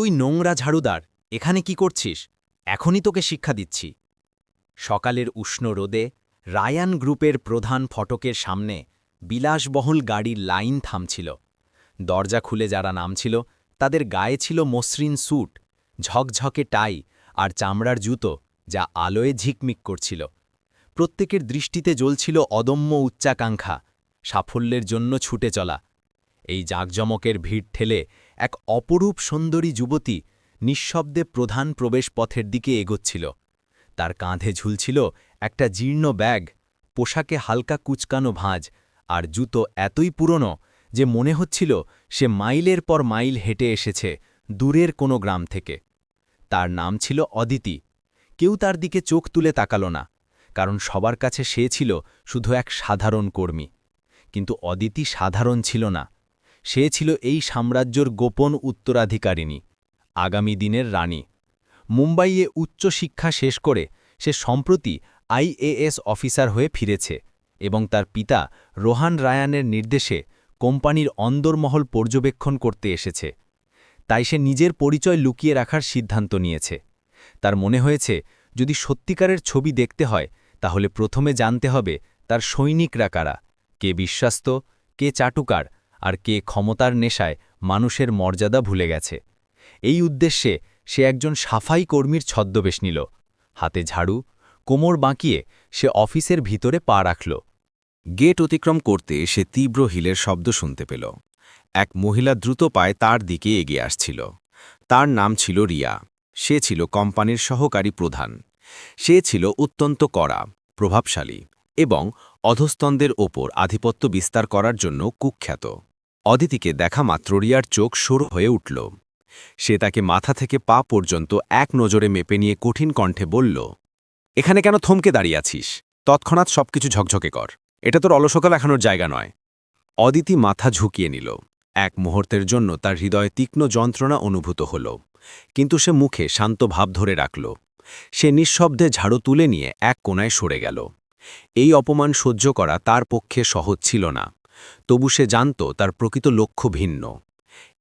তুই নোংরা ঝাড়ুদার, এখানে কি করছিস? এখনই তোকে শিক্ষা দিচ্ছি। সকালের উষ্ণ রোদে রায়ান গ্রুপের প্রধান ফটকের সামনে বিলাসবহুল গাড়ির লাইন থামছিল। দরজা খুলে যারা নামছিল, তাদের গায়ে ছিল মসৃণ স্যুট, ঝকঝকে টাই আর চামড়ার জুতো যা আলোয় ঝিকমিক করছিল। প্রত্যেকের দৃষ্টিতে জ্বলছিল অদম্য উচ্চাকাঙ্ক্ষা, সাফল্যের জন্য ছুটে চলা। এই জাঁকজমকের ভিড় ঠেলে এক অপরূপ সুন্দরী যুবতী নিঃশব্দে প্রধান প্রবেশপথের দিকে এগোচ্ছিল। তার কাঁধে ঝুলছিল একটা জীর্ণ ব্যাগ, পোশাকে হালকা কুচকানো ভাঁজ আর জুতো এতই পুরনো যে মনে হচ্ছিল সে মাইলের পর মাইল হেঁটে এসেছে দূরের কোনো গ্রাম থেকে। তার নাম ছিল অদিতি। কেউ তার দিকে চোখ তুলে তাকাল না, কারণ সবার কাছে সে ছিল শুধু এক সাধারণ কর্মী। কিন্তু অদিতি সাধারণ ছিল না। সে ছিল এই সাম্রাজ্যর গোপন উত্তরাধিকারিণী, আগামী দিনের রানী। মুম্বাইয়ে উচ্চ শিক্ষা শেষ করে সে সম্প্রতি আইএএস অফিসার হয়ে ফিরেছে এবং তার পিতা রোহান রায়ানের নির্দেশে কোম্পানির অন্দরমহল পর্যবেক্ষণ করতে এসেছে। তাই সে নিজের পরিচয় লুকিয়ে রাখার সিদ্ধান্ত নিয়েছে। তার মনে হয়েছে, যদি সত্যিকারের ছবি দেখতে হয়, তাহলে প্রথমে জানতে হবে তার সৈনিকরা কারা, কে বিশ্বাস্ত, কে চাটুকার আর কে ক্ষমতার নেশায় মানুষের মর্যাদা ভুলে গেছে। এই উদ্দেশ্যে সে একজন সাফাই কর্মীর ছদ্মবেশ নিল। হাতে ঝাড়ু, কোমর বাঁকিয়ে সে অফিসের ভিতরে পা রাখল। গেট অতিক্রম করতে সে তীব্র হিলের শব্দ শুনতে পেল। এক মহিলা দ্রুত পায়ে তার দিকে এগিয়ে আসছিল। তার নাম ছিল রিয়া। সে ছিল কোম্পানির সহকারী প্রধান। সে ছিল অত্যন্ত কড়া, প্রভাবশালী এবং অধস্তনদের ওপর আধিপত্য বিস্তার করার জন্য কুখ্যাত। অদিতিকে দেখা মাত্র রিয়ার চোখ সরু হয়ে উঠল। সে তাকে মাথা থেকে পা পর্যন্ত এক নজরে মেপে নিয়ে কঠিন কণ্ঠে বলল, এখানে কেন থমকে দাঁড়িয়ে আছিস? তৎক্ষণাৎ সবকিছু ঝকঝকে কর। এটা তোর অলসকা দেখানোর জায়গা নয়। অদিতি মাথা ঝুঁকিয়ে নিল। এক মুহূর্তের জন্য তার হৃদয়ে তীক্ষ্ণ যন্ত্রণা অনুভূত হল, কিন্তু সে মুখে শান্ত ভাব ধরে রাখল। সে নিঃশব্দে ঝাড়ু তুলে নিয়ে এক কোনায় সরে গেল। এই অপমান সহ্য করা তার পক্ষে সহজ ছিল না। তবু সে জানত তার প্রকৃত লক্ষ্য ভিন্ন।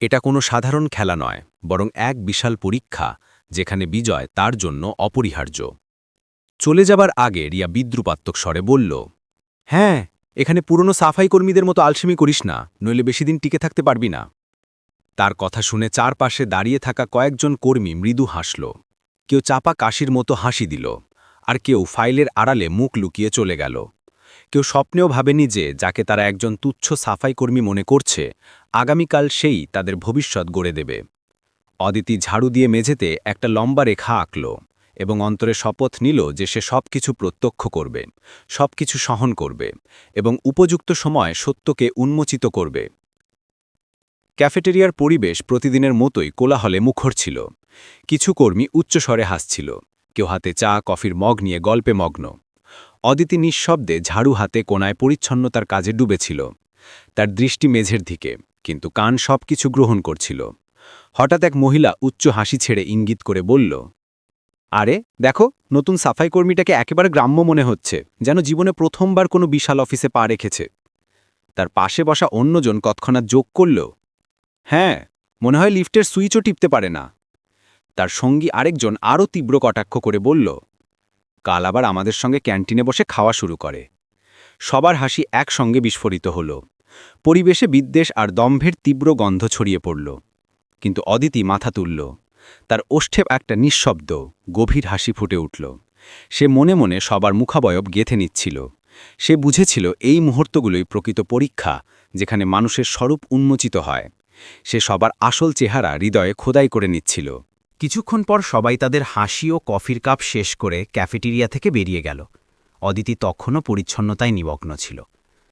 এটা কোনো সাধারণ খেলা নয়, বরং এক বিশাল পরীক্ষা, যেখানে বিজয় তার জন্য অপরিহার্য। চলে যাবার আগে রিয়া বিদ্রুপাত্মক স্বরে বলল হ্যাঁ এখানে পুরনো সাফাই কর্মীদের মতো আলসেমি করিস না, নইলে বেশি দিন টিকে থাকতে পারবি না। তার কথা শুনে চারপাশে দাঁড়িয়ে থাকা কয়েকজন কর্মী মৃদু হাসল। কেউ চাপা কাশির মতো হাসি দিল, আর কেউ ফাইলের আড়ালে মুখ লুকিয়ে চলে গেল। কেউ স্বপ্নেও ভাবেনি যে যাকে তারা একজন তুচ্ছ সাফাই কর্মী মনে করছে, আগামীকাল সেই তাদের ভবিষ্যৎ গড়ে দেবে। অদিতি ঝাড়ু দিয়ে মেঝেতে একটা লম্বা রেখা আঁকল এবং অন্তরে শপথ নিল যে সে সবকিছু প্রত্যক্ষ করবে, সবকিছু সহন করবে এবং উপযুক্ত সময় সত্যকে উন্মোচিত করবে। ক্যাফেটেরিয়ার পরিবেশ প্রতিদিনের মতোই কোলাহলে মুখর ছিল। কিছু কর্মী উচ্চস্বরে হাসছিল। কেউ হাতে চা, কফির মগ নিয়ে গল্পে মগ্ন। অদিতি নিঃশব্দে ঝাড়ু হাতে কোনায় পরিচ্ছন্নতার কাজে ডুবেছিল। তার দৃষ্টি মেঝের দিকে, কিন্তু কান সবকিছু গ্রহণ করছিল। হঠাৎ এক মহিলা উচ্চ হাসি ছেড়ে ইঙ্গিত করে বলল, আরে, দেখো, নতুন সাফাই কর্মীটাকে একেবারে গ্রাম্য মনে হচ্ছে, যেন জীবনে প্রথমবার কোনো বিশাল অফিসে পা রেখেছে। তার পাশে বসা অন্যজন তৎক্ষণাৎ যোগ করল হ্যাঁ মনে হয় লিফটের সুইচও টিপতে পারে না। তার সঙ্গী আরেকজন আরও তীব্র কটাক্ষ করে বলল কাল আবার আমাদের সঙ্গে ক্যান্টিনে বসে খাওয়া শুরু করে। সবার হাসি একসঙ্গে বিস্ফোরিত হল। পরিবেশে বিদ্বেষ আর দম্ভের তীব্র গন্ধ ছড়িয়ে পড়ল। কিন্তু অদিতি মাথা তুলল। তার ওষ্ঠেপ একটা নিঃশব্দ, গভীর হাসি ফুটে উঠল। সে মনে মনে সবার মুখাবয়ব গেথে নিচ্ছিল। সে বুঝেছিল এই মুহূর্তগুলোই প্রকৃত পরীক্ষা, যেখানে মানুষের স্বরূপ উন্মোচিত হয়। সে সবার আসল চেহারা হৃদয়ে খোদাই করে নিচ্ছিল। কিছুক্ষণ পর সবাই তাদের হাসি ও কফির কাপ শেষ করে ক্যাফেটেরিয়া থেকে বেরিয়ে গেল। অদিতি তখনও পরিচ্ছন্নতায় নিমগ্ন ছিল।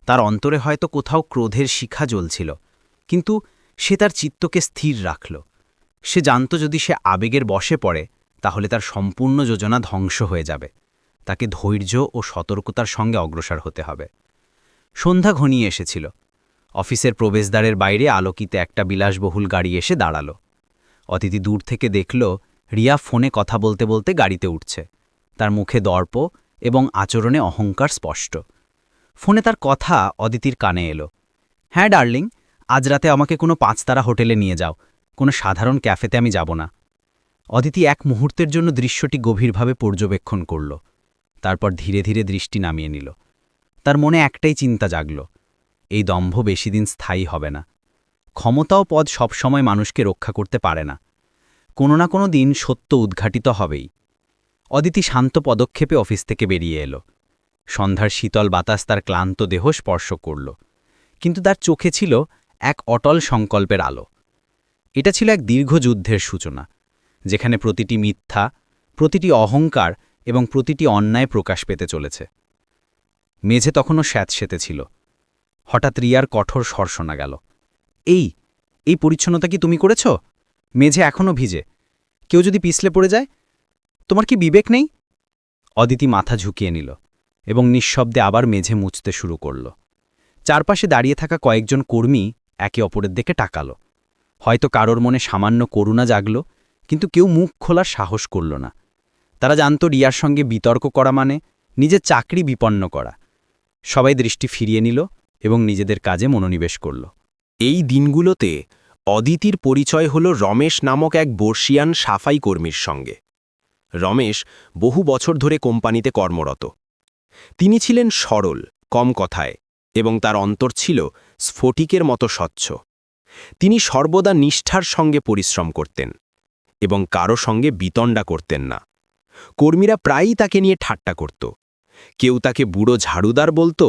তার অন্তরে হয়তো কোথাও ক্রোধের শিখা জ্বলছিল, কিন্তু সে তার চিত্তকে স্থির রাখল। সে জানত যদি সে আবেগের বসে পড়ে, তাহলে তার সম্পূর্ণ যোজনা ধ্বংস হয়ে যাবে। তাকে ধৈর্য ও সতর্কতার সঙ্গে অগ্রসর হতে হবে। সন্ধ্যা ঘনিয়ে এসেছিল। অফিসের প্রবেশদ্বারের বাইরে আলোকিতে একটা বিলাসবহুল গাড়ি এসে দাঁড়াল। অতিথি দূর থেকে দেখল, রিয়া ফোনে কথা বলতে বলতে গাড়িতে উঠছে। তার মুখে দর্প এবং আচরণে অহংকার স্পষ্ট। ফোনে তার কথা অদিতির কানে এলো। হ্যাঁ ডার্লিং, আজ রাতে আমাকে কোনো পাঁচতারা হোটেলে নিয়ে যাও। কোনো সাধারণ ক্যাফেতে আমি যাব না। অদিতি এক মুহূর্তের জন্য দৃশ্যটি গভীরভাবে পর্যবেক্ষণ করল। তারপর ধীরে ধীরে দৃষ্টি নামিয়ে নিল। তার মনে একটাই চিন্তা জাগল। এই দম্ভ বেশি দিন স্থায়ী হবে না। ক্ষমতাও পদ সবসময় মানুষকে রক্ষা করতে পারে না। কোনো না কোনো দিন সত্য উদ্ঘাটিত হবেই। অদিতি শান্ত পদক্ষেপে অফিস থেকে বেরিয়ে এলো। সন্ধ্যার শীতল বাতাস তার ক্লান্ত দেহ স্পর্শ করল। কিন্তু তার চোখে ছিল এক অটল সংকল্পের আলো। এটা ছিল এক দীর্ঘ যুদ্ধের সূচনা, যেখানে প্রতিটি মিথ্যা, প্রতিটি অহংকার এবং প্রতিটি অন্যায় প্রকাশ পেতে চলেছে। মেঝে তখনও স্যাঁতসেতে ছিল। হঠাৎ রিয়ার কঠোর স্বর শোনা গেল। এই এই পরিচ্ছন্নতা কি তুমি করেছ? মেঝে এখনও ভিজে। কেউ যদি পিছলে পড়ে যায়, তোমার কি বিবেক নেই? অদিতি মাথা ঝুঁকিয়ে নিল এবং নিঃশব্দে আবার মেঝে মুছতে শুরু করল। চারপাশে দাঁড়িয়ে থাকা কয়েকজন কর্মী একে অপরের দিকে টাকালো হয়তো কারোর মনে সামান্য করুণা জাগল, কিন্তু কেউ মুখ খোলার সাহস করল না। তারা জানত রিয়ার সঙ্গে বিতর্ক করা মানে নিজের চাকরি বিপন্ন করা। সবাই দৃষ্টি ফিরিয়ে নিল এবং নিজেদের কাজে মনোনিবেশ করল। এই দিনগুলোতে অদিতির পরিচয় হল রমেশ নামক এক বর্ষিয়ান সাফাই কর্মীর সঙ্গে। রমেশ বহু বছর ধরে কোম্পানিতে কর্মরত। তিনি ছিলেন সরল, কম কথায়, এবং তার অন্তর ছিল স্ফটিকের মতো স্বচ্ছ। তিনি সর্বদা নিষ্ঠার সঙ্গে পরিশ্রম করতেন এবং কারও সঙ্গে বিতণ্ডা করতেন না। কর্মীরা প্রায়ই তাকে নিয়ে ঠাট্টা করত। কেউ তাকে বুড়ো ঝাড়ুদার বলতো,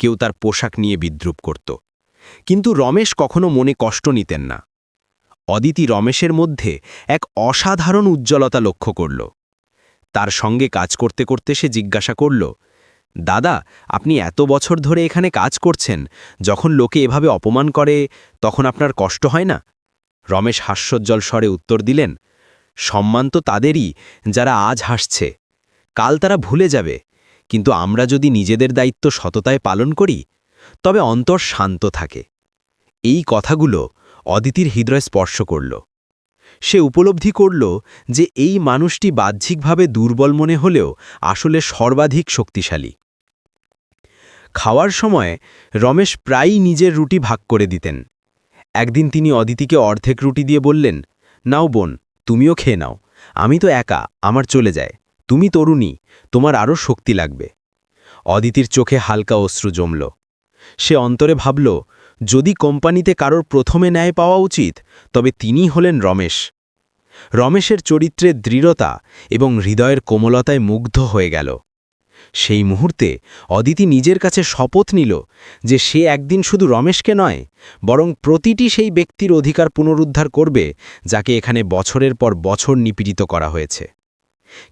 কেউ তার পোশাক নিয়ে বিদ্রুপ করত। কিন্তু রমেশ কখনো মনে কষ্ট নিতেন না। অদিতি রমেশের মধ্যে এক অসাধারণ উজ্জ্বলতা লক্ষ্য করল। তার সঙ্গে কাজ করতে করতে সে জিজ্ঞাসা করল, দাদা, আপনি এত বছর ধরে এখানে কাজ করছেন, যখন লোকে এভাবে অপমান করে, তখন আপনার কষ্ট হয় না? রমেশ হাস্যোজ্জ্বল স্বরে উত্তর দিলেন, সম্মান তো তাদেরই, যারা আজ হাসছে। কাল তারা ভুলে যাবে, কিন্তু আমরা যদি নিজেদের দায়িত্ব সততায় পালন করি তবে অন্তর শান্ত থাকে। এই কথাগুলো অদিতির হৃদয় স্পর্শ করল। সে উপলব্ধি করল যে এই মানুষটি বাহ্যিকভাবে দুর্বল মনে হলেও আসলে সর্বাধিক শক্তিশালী। খাওয়ার সময় রমেশ প্রায়ই নিজের রুটি ভাগ করে দিতেন। একদিন তিনি অদিতিকে অর্ধেক রুটি দিয়ে বললেন, নাও বোন, তুমিও খেয়ে নাও। আমি তো একা, আমার চলে যায়। তুমি তরুণী, তোমার আরও শক্তি লাগবে। অদিতির চোখে হালকা অশ্রু জমল। সে অন্তরে ভাবল, যদি কোম্পানিতে কারোর প্রথমে ন্যায় পাওয়া উচিত, তবে তিনি হলেন রমেশ। রমেশের চরিত্রের দৃঢ়তা এবং হৃদয়ের কোমলতায় মুগ্ধ হয়ে গেল। সেই মুহূর্তে অদিতি নিজের কাছে শপথ নিল যে সে একদিন শুধু রমেশকে নয়, বরং প্রতিটি সেই ব্যক্তির অধিকার পুনরুদ্ধার করবে, যাকে এখানে বছরের পর বছর নিপীড়িত করা হয়েছে।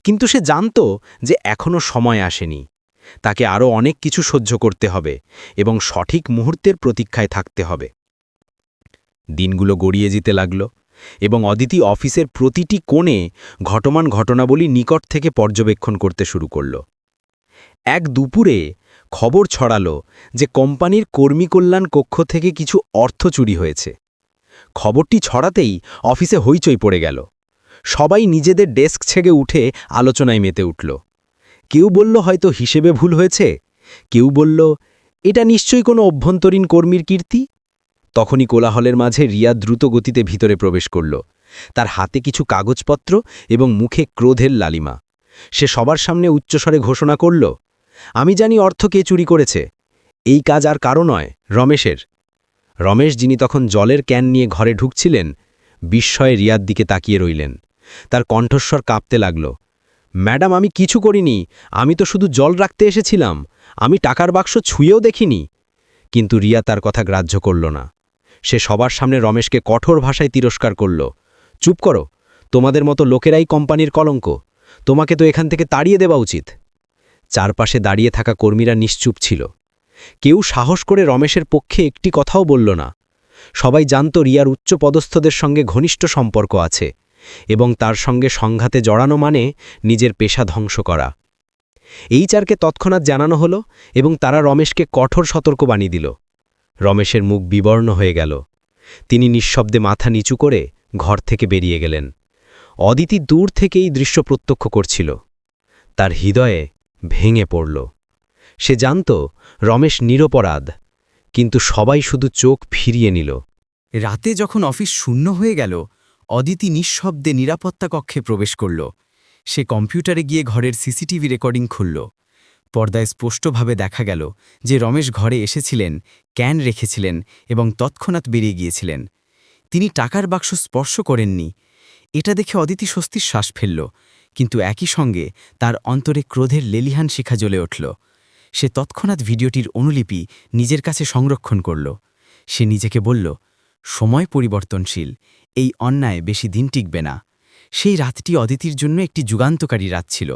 কিন্তু সে জানত যে এখনও সময় আসেনি। তাকে আরও অনেক কিছু সহ্য করতে হবে এবং সঠিক মুহূর্তের প্রতীক্ষায় থাকতে হবে। দিনগুলো গড়িয়ে যেতে লাগল এবং অদিতি অফিসের প্রতিটি কোণে ঘটমান ঘটনাবলী নিকট থেকে পর্যবেক্ষণ করতে শুরু করল। এক দুপুরে খবর ছড়ালো যে কোম্পানির কর্মী কল্যাণ কক্ষ থেকে কিছু অর্থ চুরি হয়েছে। খবরটি ছড়াতেই অফিসে হইচই পড়ে গেল। সবাই নিজেদের ডেস্ক ছেগে উঠে আলোচনায় মেতে উঠল। কেউ বলল, হয়তো হিসেবে ভুল হয়েছে। কেউ বলল, এটা নিশ্চয়ই কোনো অভ্যন্তরীণ কর্মীর কীর্তি? তখনই কোলাহলের মাঝে রিয়া দ্রুত গতিতে ভিতরে প্রবেশ করল। তার হাতে কিছু কাগজপত্র এবং মুখে ক্রোধের লালিমা। সে সবার সামনে উচ্চস্বরে ঘোষণা করল, আমি জানি অর্থ কে চুরি করেছে। এই কাজ আর কারও নয়, রমেশের। রমেশ, যিনি তখন জলের ক্যান নিয়ে ঘরে ঢুকছিলেন, বিস্ময়ে রিয়ার দিকে তাকিয়ে রইলেন। তার কণ্ঠস্বর কাঁপতে লাগল। ম্যাডাম, আমি কিছু করিনি। আমি তো শুধু জল রাখতে এসেছিলাম। আমি টাকার বাক্স ছুঁয়েও দেখিনি। কিন্তু রিয়া তার কথা গ্রাহ্য করল না। সে সবার সামনে রমেশকে কঠোর ভাষায় তিরস্কার করল। চুপ করো। তোমাদের মতো লোকেরাই কোম্পানির কলঙ্ক। তোমাকে তো এখান থেকে তাড়িয়ে দেওয়া উচিত। চারপাশে দাঁড়িয়ে থাকা কর্মীরা নিশ্চুপ ছিল। কেউ সাহস করে রমেশের পক্ষে একটি কথাও বলল না। সবাই জানত রিয়ার উচ্চ পদস্থদের সঙ্গে ঘনিষ্ঠ সম্পর্ক আছে। এবং তার সঙ্গে সংঘাতে জড়ানো মানে নিজের পেশা ধ্বংস করা। এই চারকে তৎক্ষণাৎ জানানো হলো এবং তারা রমেশকে কঠোর সতর্কবাণী দিল। রমেশের মুখ বিবর্ণ হয়ে গেল। তিনি নিঃশব্দে মাথা নিচু করে ঘর থেকে বেরিয়ে গেলেন। অদিতি দূর থেকে এই দৃশ্য প্রত্যক্ষ করছিল। তার হৃদয়ে ভেঙে পড়ল। সে জানত রমেশ নিরপরাধ, কিন্তু সবাই শুধু চোখ ফিরিয়ে নিল। রাতে যখন অফিস শূন্য হয়ে গেল অদিতি নিঃশব্দে নিরাপত্তা কক্ষে প্রবেশ করল। সে কম্পিউটারে গিয়ে ঘরের সিসিটিভি রেকর্ডিং খুলল। পর্দায় স্পষ্টভাবে দেখা গেল যে রমেশ ঘরে এসেছিলেন, ক্যান রেখেছিলেন এবং তৎক্ষণাৎ বেরিয়ে গিয়েছিলেন। তিনি টাকার বাক্স স্পর্শ করেননি। এটা দেখে অদিতি স্বস্তির শ্বাস ফেলল, কিন্তু একই সঙ্গে তার অন্তরে ক্রোধের লেলিহান শিখা জ্বলে উঠল। সে তৎক্ষণাৎ ভিডিওটির অনুলিপি নিজের কাছে সংরক্ষণ করল। সে নিজেকে বলল সময় পরিবর্তনশীল, এই অন্যায় বেশি দিন টিকবে না। সেই রাতটি অদিতির জন্য একটি যুগান্তকারী রাত ছিল।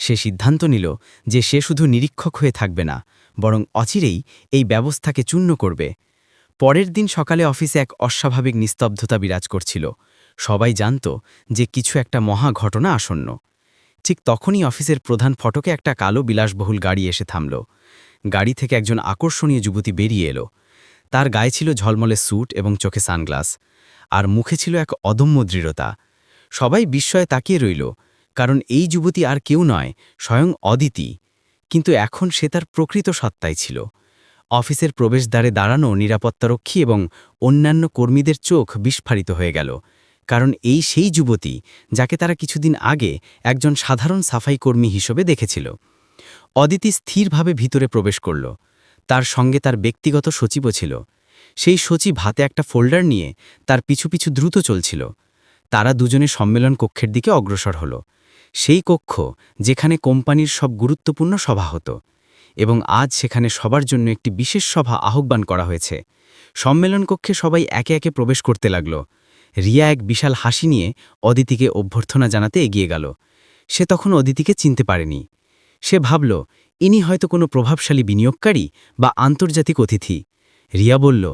সে সিদ্ধান্ত নিল যে সে শুধু নিরীক্ষক হয়ে থাকবে না, বরং অচিরেই এই ব্যবস্থাকে চূর্ণ করবে। পরের দিন সকালে অফিসে এক অস্বাভাবিক নিস্তব্ধতা বিরাজ করছিল। সবাই জানত যে কিছু একটা মহা ঘটনা আসন্ন। ঠিক তখনই অফিসের প্রধান ফটকে একটা কালো বিলাসবহুল গাড়ি এসে থামল। গাড়ি থেকে একজন আকর্ষণীয় যুবতী বেরিয়ে এলো। তার গায়ে ছিল ঝলমলে স্যুট এবং চোখে সানগ্লাস। আর মুখে ছিল এক অদম্য দৃঢ়তা। সবাই বিস্ময়ে তাকিয়ে রইল, কারণ এই যুবতী আর কেউ নয়, স্বয়ং অদিতি। কিন্তু এখন সে তার প্রকৃত সত্তাই ছিল। অফিসের প্রবেশদ্বারে দাঁড়ানো নিরাপত্তারক্ষী এবং অন্যান্য কর্মীদের চোখ বিস্ফারিত হয়ে গেল, কারণ এই সেই যুবতী যাকে তারা কিছুদিন আগে একজন সাধারণ সাফাই কর্মী হিসেবে দেখেছিল। অদিতি স্থিরভাবে ভিতরে প্রবেশ করল। তার সঙ্গে তার ব্যক্তিগত সচিবও ছিল। সেই সচিব হাতে একটা ফোল্ডার নিয়ে তার পিছু পিছু দ্রুত চলছিল। তারা দুজনে সম্মেলন কক্ষের দিকে অগ্রসর হল। সেই কক্ষ যেখানে কোম্পানির সব গুরুত্বপূর্ণ সভা হতো এবং আজ সেখানে সবার জন্য একটি বিশেষ সভা আহ্বান করা হয়েছে। সম্মেলন কক্ষে সবাই একে একে প্রবেশ করতে লাগল। রিয়া এক বিশাল হাসি নিয়ে অদিতিকে অভ্যর্থনা জানাতে এগিয়ে গেল। সে তখন অদিতিকে চিনতে পারেনি। সে ভাবল ইনি হয়তো কোনো প্রভাবশালী বিনিয়োগকারী বা আন্তর্জাতিক অতিথি। রিয়া বলল,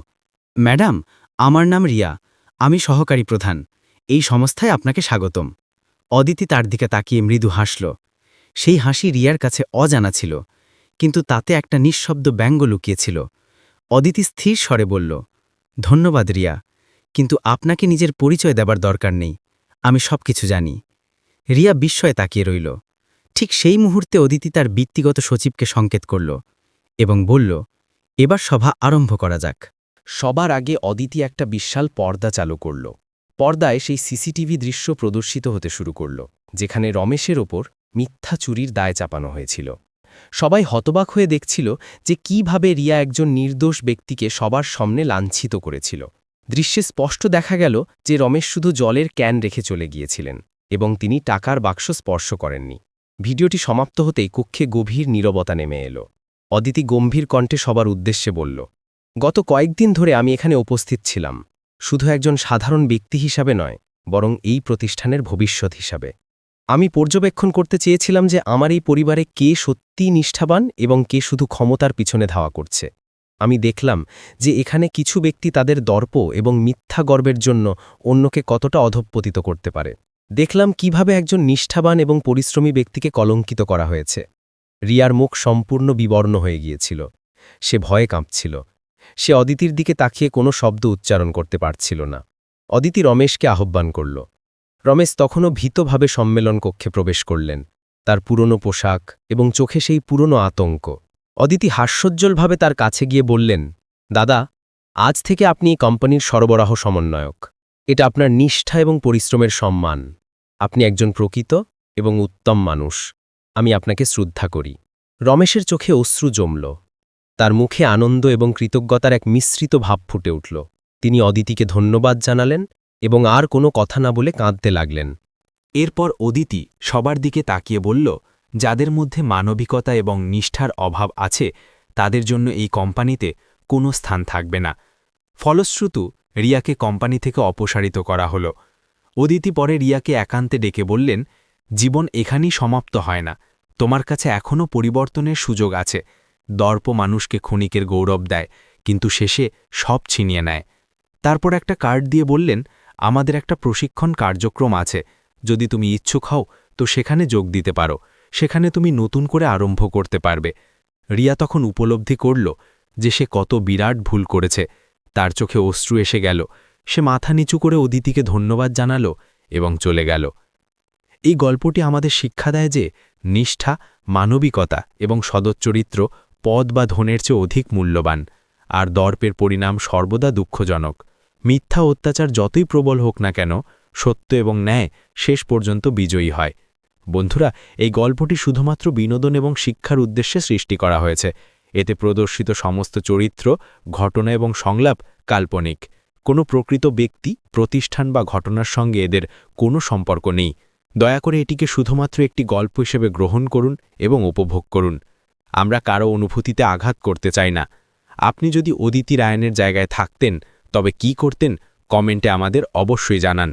ম্যাডাম, আমার নাম রিয়া, আমি সহকারী প্রধান। এই সংস্থায় আপনাকে স্বাগতম। অদিতি তার দিকে তাকিয়ে মৃদু হাসল। সেই হাসি রিয়ার কাছে অজানা ছিল, কিন্তু তাতে একটা নিঃশব্দ ব্যঙ্গ লুকিয়েছিল। অদিতি স্থির স্বরে বলল, ধন্যবাদ রিয়া, কিন্তু আপনাকে নিজের পরিচয় দেবার দরকার নেই, আমি সব কিছু জানি। রিয়া বিস্ময়ে তাকিয়ে রইল। ঠিক সেই মুহূর্তে অদিতি তার ব্যক্তিগত সচিবকে সংকেত করল এবং বলল, এবার সভা আরম্ভ করা যাক। সবার আগে অদিতি একটা বিশাল পর্দা চালু করল। পর্দায় সেই সিসিটিভি দৃশ্য প্রদর্শিত হতে শুরু করল, যেখানে রমেশের ওপর মিথ্যা চুরির দায় চাপানো হয়েছিল। সবাই হতবাক হয়ে দেখছিল যে কীভাবে রিয়া একজন নির্দোষ ব্যক্তিকে সবার সামনে লাঞ্ছিত করেছিল। দৃশ্যে স্পষ্ট দেখা গেল যে রমেশ শুধু জলের ক্যান রেখে চলে গিয়েছিলেন এবং তিনি টাকার বাক্স স্পর্শ করেননি। ভিডিওটি সমাপ্ত হতেই কক্ষে গভীর নীরবতা নেমে এলো। অদিতি গম্ভীর কণ্ঠে সবার উদ্দেশ্যে বলল, গত কয়েকদিন ধরে আমি এখানে উপস্থিত ছিলাম। শুধু একজন সাধারণ ব্যক্তি হিসাবে নয়, বরং এই প্রতিষ্ঠানের ভবিষ্যৎ হিসাবে। আমি পর্যবেক্ষণ করতে চেয়েছিলাম যে আমার এই পরিবারে কে সত্যি নিষ্ঠাবান এবং কে শুধু ক্ষমতার পিছনে ধাওয়া করছে। আমি দেখলাম যে এখানে কিছু ব্যক্তি তাদের দর্প এবং মিথ্যা গর্বের জন্য অন্যকে কতটা অধঃপতিত করতে পারে। দেখলাম কীভাবে একজন নিষ্ঠাবান এবং পরিশ্রমী ব্যক্তিকে কলঙ্কিত করা হয়েছে। রিয়ার মুখ সম্পূর্ণ বিবর্ণ হয়ে গিয়েছিল। সে ভয়ে কাঁপছিল। সে অদিতির দিকে তাকিয়ে কোনো শব্দ উচ্চারণ করতে পারছিল না। অদিতি রমেশকে আহ্বান করল। রমেশ তখনও ভীতভাবে সম্মেলন কক্ষে প্রবেশ করলেন। তার পুরনো পোশাক এবং চোখে সেই পুরনো আতঙ্ক। অদিতি হাস্যোজ্জ্বলভাবে তার কাছে গিয়ে বললেন, দাদা, আজ থেকে আপনি এই কোম্পানির সরবরাহ সমন্বয়ক। এটা আপনার নিষ্ঠা এবং পরিশ্রমের সম্মান। আপনি একজন প্রকৃত এবং উত্তম মানুষ। আমি আপনাকে শ্রদ্ধা করি। রমেশের চোখে অশ্রু জমল। তার মুখে আনন্দ এবং কৃতজ্ঞতার এক মিশ্রিত ভাব ফুটে উঠল। তিনি অদিতিকে ধন্যবাদ জানালেন এবং আর কোনো কথা না বলে কাঁদতে লাগলেন। এরপর অদিতি সবার দিকে তাকিয়ে বলল, যাদের মধ্যে মানবিকতা এবং নিষ্ঠার অভাব আছে, তাদের জন্য এই কোম্পানিতে কোনো স্থান থাকবে না। ফলশ্রুতু, রিয়াকে কোম্পানি থেকে অপসারিত করা হল। অদিতি পরে রিয়াকে একান্তে ডেকে বললেন, জীবন এখানেই সমাপ্ত হয় না। তোমার কাছে এখনও পরিবর্তনের সুযোগ আছে। দর্প মানুষকে ক্ষণিকের গৌরব দেয়, কিন্তু শেষে সব ছিনিয়ে নেয়। তারপর একটা কার্ড দিয়ে বললেন, আমাদের একটা প্রশিক্ষণ কার্যক্রম আছে। যদি তুমি ইচ্ছুক হও, তো সেখানে যোগ দিতে পারো। সেখানে তুমি নতুন করে আরম্ভ করতে পারবে। রিয়া তখন উপলব্ধি করল যে সে কত বিরাট ভুল করেছে। তার চোখে অশ্রু এসে গেল। সে মাথা নিচু করে অদিতিকে ধন্যবাদ জানালো এবং চলে গেল। এই গল্পটি আমাদের শিক্ষা দেয় যে নিষ্ঠা, মানবিকতা এবং সদচ্চরিত্র পদ বা ধনের চেয়ে অধিক মূল্যবান, আর দর্পের পরিণাম সর্বদা দুঃখজনক। মিথ্যা অত্যাচার যতই প্রবল হোক না কেন, সত্য এবং ন্যায় শেষ পর্যন্ত বিজয়ী হয়। বন্ধুরা, এই গল্পটি শুধুমাত্র বিনোদন এবং শিক্ষার উদ্দেশ্যে সৃষ্টি করা হয়েছে। এতে প্রদর্শিত সমস্ত চরিত্র, ঘটনা এবং সংলাপ কাল্পনিক। কোনো প্রকৃত ব্যক্তি, প্রতিষ্ঠান বা ঘটনার সঙ্গে এদের কোনো সম্পর্ক নেই। দয়া করে এটিকে শুধুমাত্র একটি গল্প হিসেবে গ্রহণ করুন এবং উপভোগ করুন। আমরা কারও অনুভূতিতে আঘাত করতে চাই না। আপনি যদি অদিতি রায়নের জায়গায় থাকতেন, তবে কি করতেন, কমেন্টে আমাদের অবশ্যই জানান।